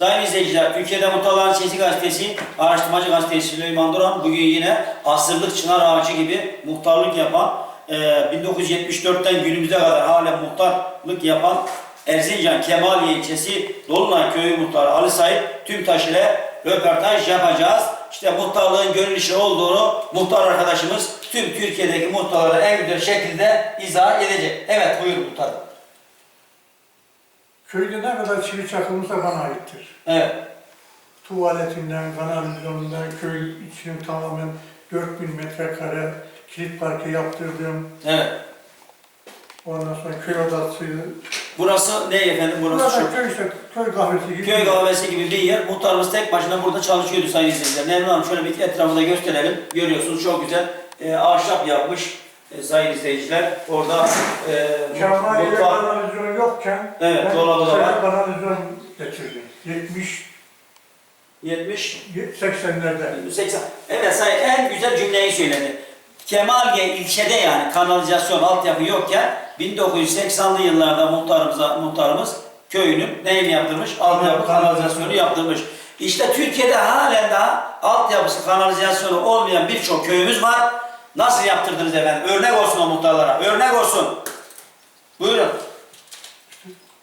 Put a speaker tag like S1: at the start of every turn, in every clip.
S1: Sayın izleyiciler, Türkiye'de Muhtarların Sesi Gazetesi, araştırmacı gazetesi Süleyman Duran bugün yine asırlık çınar ağacı gibi muhtarlık yapan, e, 1974'ten günümüze kadar halen muhtarlık yapan Erzincan Kemaliye ilçesi Dolunay Köyü muhtarı Ali Sait Tümtaş ile röportaj yapacağız. İşte muhtarlığın gönül işi olduğunu muhtar arkadaşımız tüm Türkiye'deki muhtarlara en güzel şekilde izah edecek. Evet buyurun muhtarım.
S2: Köyde ne kadar çivi çakılmışsa bana aittir.
S1: Evet.
S2: Tuvaletinden, kanalizasyonundan, köy içinin tamamen 4000 metrekare kilit parkı yaptırdım.
S1: Evet.
S2: Ondan sonra köy odası.
S1: Burası ne efendim? Burası şu.
S2: Burada köy işte, köy kahvesi gibi.
S1: Köy kahvesi gibi bir yer. Muhtarımız tek başına burada çalışıyordu sayın izleyiciler. Nermin Hanım şöyle bir etrafında gösterelim. Görüyorsunuz çok güzel e, ahşap yapmış e, sayın izleyiciler. Orada e, mutfağı-
S2: yokken
S1: Evet,
S2: ben
S1: dolabı da var.
S2: köye kanalizasyon getirdim. 70
S1: 70
S2: 80'lerde.
S1: 80. Evet sayın en güzel cümleyi söyledi. Kemaliye ilçede yani kanalizasyon altyapı yokken 1980'li yıllarda muhtarımıza, muhtarımız köyünün neyini yaptırmış? Altyapı kanalizasyonu yaptırmış. İşte Türkiye'de halen daha altyapısı kanalizasyonu olmayan birçok köyümüz var. Nasıl yaptırdınız efendim? Örnek olsun o muhtarlara. Örnek olsun. Buyurun.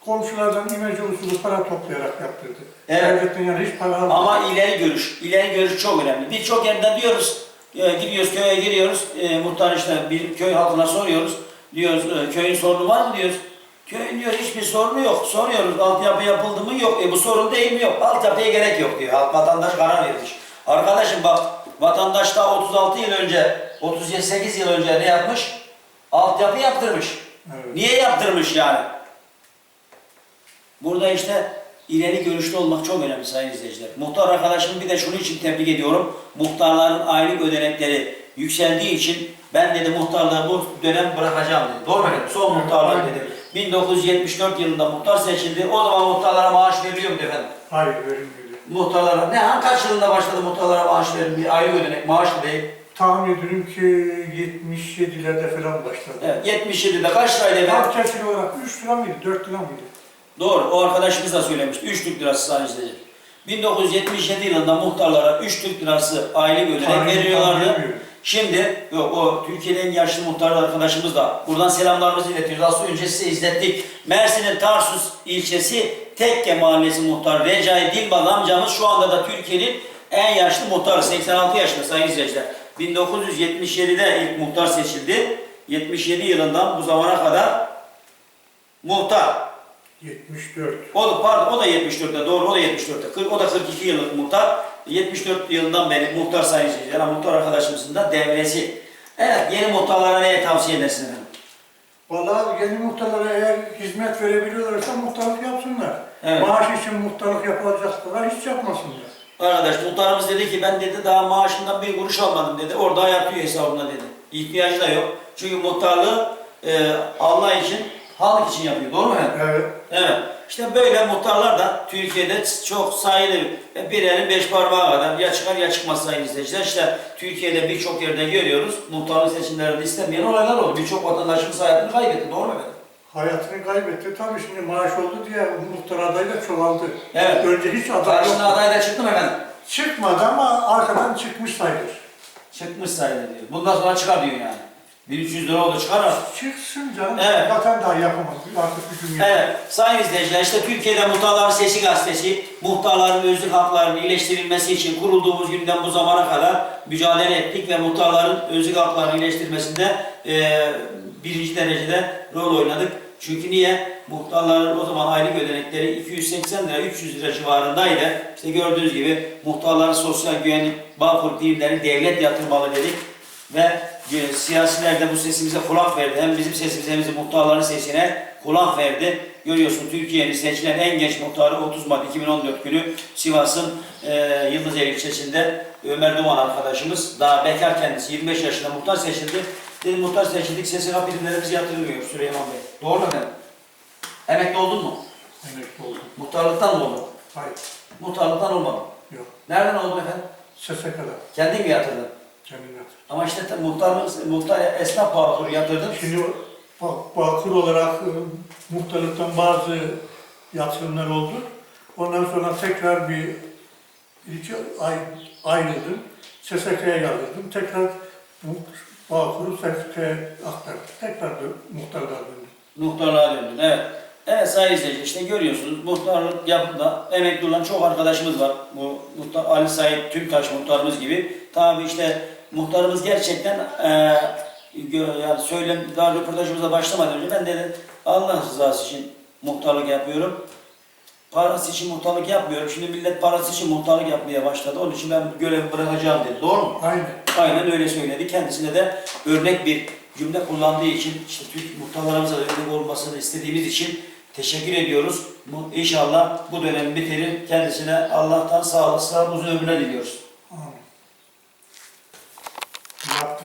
S2: Komşulardan imece usulü para toplayarak yaptırdık.
S1: Evet.
S2: Devletten yani hiç para almadık.
S1: Ama ileri görüş, ileri görüş çok önemli. Birçok yerden diyoruz, e, gidiyoruz köye giriyoruz, e, muhtar işte bir köy halkına soruyoruz. Diyoruz, e, köyün sorunu var mı diyoruz. Köyün diyor hiçbir sorunu yok. Soruyoruz, altyapı yapıldı mı? Yok. E bu sorun değil mi? Yok. Altyapıya gerek yok diyor. Halk vatandaş karar vermiş. Arkadaşım bak, vatandaş daha 36 yıl önce, 38 yıl önce ne yapmış? Altyapı yaptırmış.
S2: Evet.
S1: Niye yaptırmış yani? Burada işte ileri görüşlü olmak çok önemli sayın izleyiciler. Muhtar arkadaşımı bir de şunun için tebrik ediyorum. Muhtarların aylık ödenekleri yükseldiği için ben dedi muhtarlığı bu dönem bırakacağım dedi. Doğru mu? Son muhtarlık dedi. 1974 yılında muhtar seçildi. O zaman muhtarlara maaş veriliyor mu efendim?
S2: Hayır verilmedi.
S1: Muhtarlara, ne hangi kaç yılında başladı muhtarlara maaş verilmeye? Aylık ödenek, maaş değil?
S2: Tahmin ediyorum ki 77'lerde falan başladı.
S1: Evet, 77'de kaç liraydı efendim?
S2: Halk olarak 3 lira mıydı, 4 lira mıydı?
S1: Doğru, o arkadaşımız da söylemişti. 3 Türk lirası izleyiciler. 1977 yılında muhtarlara 3 Türk lirası aylık ödenek veriyorlardı. Şimdi yok, o Türkiye'nin en yaşlı muhtarı arkadaşımız da buradan selamlarımızı iletiyoruz. Az önce size izlettik. Mersin'in Tarsus ilçesi Tekke Mahallesi muhtarı Recai Dilbaz amcamız şu anda da Türkiye'nin en yaşlı muhtarı. 86 yaşında sayın izleyiciler. 1977'de ilk muhtar seçildi. 77 yılından bu zamana kadar muhtar.
S2: 74.
S1: O da pardon o da 74'te doğru o da 74'te. Kırk- O da 42 yıllık muhtar. 74 yılından beri muhtar seyirciler. ama Muhtar arkadaşımızın da devresi. Evet yeni muhtarlara ne tavsiye edersin efendim?
S2: Vallahi yeni muhtarlara eğer hizmet verebiliyorlarsa muhtarlık yapsınlar.
S1: Evet.
S2: Maaş için muhtarlık yapacaklar hiç yapmasınlar.
S1: Arkadaş muhtarımız dedi ki ben dedi daha maaşından bir kuruş almadım dedi. Orada yatıyor hesabına dedi. İhtiyacı da yok. Çünkü muhtarlığı e, Allah için, halk için yapıyor. Doğru mu efendim?
S2: Evet.
S1: Evet. İşte böyle muhtarlar da Türkiye'de çok sayılı. Bir elin beş parmağı kadar ya çıkar ya çıkmaz sayın izleyiciler. İşte Türkiye'de birçok yerde görüyoruz. Muhtarlık seçimlerinde istenmeyen olaylar oldu. Birçok vatandaşımız hayatını kaybetti. Doğru mu efendim?
S2: Hayatını kaybetti. Tabii şimdi maaş oldu diye muhtar adayı da çoğaldı.
S1: Evet.
S2: Önce hiç aday
S1: Karşına
S2: yoktu.
S1: aday da çıktı mı efendim?
S2: Çıkmadı ama arkadan çıkmış sayılır.
S1: Çıkmış sayılır diyor. Bundan sonra çıkar diyor yani. 1300 lira oldu çıkar artık.
S2: Çıksın canım.
S1: Evet.
S2: Vatan daha yapamadı. Artık gücüm yok.
S1: Evet, sayın izleyiciler işte Türkiye'de Muhtarların Sesi Gazetesi, muhtarların özlük haklarının iyileştirilmesi için kurulduğumuz günden bu zamana kadar mücadele ettik ve muhtarların özlük haklarının iyileştirilmesinde e, birinci derecede rol oynadık. Çünkü niye? Muhtarların o zaman aylık ödenekleri 280 lira, 300 lira civarındaydı. İşte gördüğünüz gibi muhtarların sosyal güvenlik bağkur primlerini devlet yatırmalı dedik ve siyasiler de bu sesimize kulak verdi. Hem bizim sesimize hem de muhtarların sesine kulak verdi. Görüyorsun Türkiye'nin seçilen en genç muhtarı 30 Mart 2014 günü Sivas'ın e, Yıldızeli ilçesinde Ömer Duman arkadaşımız daha bekar kendisi 25 yaşında muhtar seçildi. Dedi muhtar seçildik SSK primlerimiz yatırılmıyor Süleyman Bey. Doğru mu efendim? Emekli oldun mu?
S2: Emekli oldum.
S1: Muhtarlıktan mı oldun?
S2: Hayır.
S1: Muhtarlıktan olmadın.
S2: Yok.
S1: Nereden oldun efendim?
S2: SSK'da.
S1: Kendin mi yatırdın?
S2: Yaptım.
S1: Ama işte muhtar, muhtar esnaf bağkuru yatırdın.
S2: Şimdi bak, bakır olarak e, muhtarlıktan bazı yatırımlar oldu. Ondan sonra tekrar bir iki ay ayrıldım. SSK'ya yazıldım. Tekrar bu Bağkur'u SSK'ya aktardım. Tekrar muhtarlığa döndüm.
S1: Muhtarlığa döndün. Evet. Evet sayın izleyiciler işte görüyorsunuz muhtarlık yapımda emekli olan çok arkadaşımız var. Bu muhtar Ali Said Tümtaş muhtarımız gibi. Tabi işte muhtarımız gerçekten gö- yani söylem daha röportajımıza başlamadan önce ben dedim Allah rızası için muhtarlık yapıyorum. Parası için muhtarlık yapmıyorum. Şimdi millet parası için muhtarlık yapmaya başladı. Onun için ben görevi bırakacağım dedi. Doğru mu?
S2: Aynen.
S1: Aynen öyle söyledi. Kendisine de örnek bir cümle kullandığı için, işte Türk muhtarlarımıza örnek olmasını istediğimiz için teşekkür ediyoruz. Bu, inşallah bu dönem bitirir. Kendisine Allah'tan sağlık, sağlık, uzun ömürler diliyoruz.